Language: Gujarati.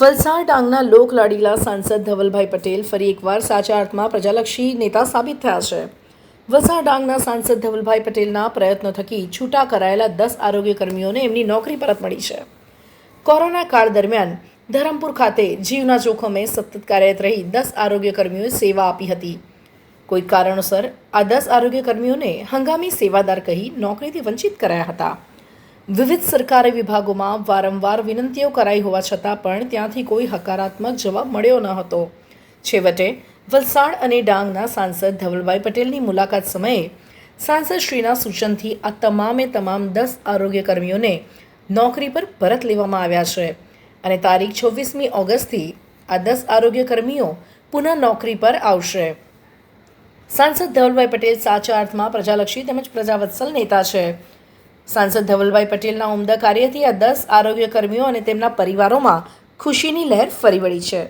વલસાડ ડાંગના લોકલાડીલા સાંસદ ધવલભાઈ પટેલ ફરી એકવાર સાચા અર્થમાં પ્રજાલક્ષી નેતા સાબિત થયા છે. વલસાડ ડાંગના સાંસદ ધવલભાઈ પટેલના પ્રયત્નો થકી છૂટા કરાયેલા દસ આરોગ્ય કર્મીઓને એમની નોકરી પરત મળી છે. કોરોના કાળ દરમિયાન ધરમપુર ખાતે જીવના જોખમે સતત કાર્યરત રહી દસ આરોગ્ય કર્મીઓએ સેવા આપી હતી. કોઈ કારણોસર આ દસ આરોગ્ય કર્મીઓને હંગામી સેવાદાર કહી નોકરીથી વંચિત કરાયા હતા. વિવિધ સરકારી વિભાગોમાં વારંવાર વિનંતીઓ કરાઈ હોવા છતાં પણ ત્યાંથી કોઈ હકારાત્મક જવાબ મળ્યો ન હતો. છેવટે, વલસાડ અને ડાંગના સાંસદ ધવલભાઈ પટેલની મુલાકાત સમયે સાંસદશ્રીના સૂચનથી આ તમામે તમામ દસ આરોગ્ય કર્મીઓને નોકરી પર પરત લેવામાં આવ્યા છે અને તારીખ છવ્વીસમી ઓગસ્ટથી આ દસ આરોગ્ય કર્મીઓ પુનઃ નોકરી પર આવશે. સાંસદ ધવલભાઈ પટેલ સાચા અર્થમાં પ્રજાલક્ષી તેમજ પ્રજાવત્સલ નેતા છે. સાંસદ ધવલભાઈ પટેલના ઉમદા કાર્યથી આ દસ આરોગ્ય કર્મીઓ અને તેમના પરિવારોમાં ખુશીની લહેર ફરી વળી છે.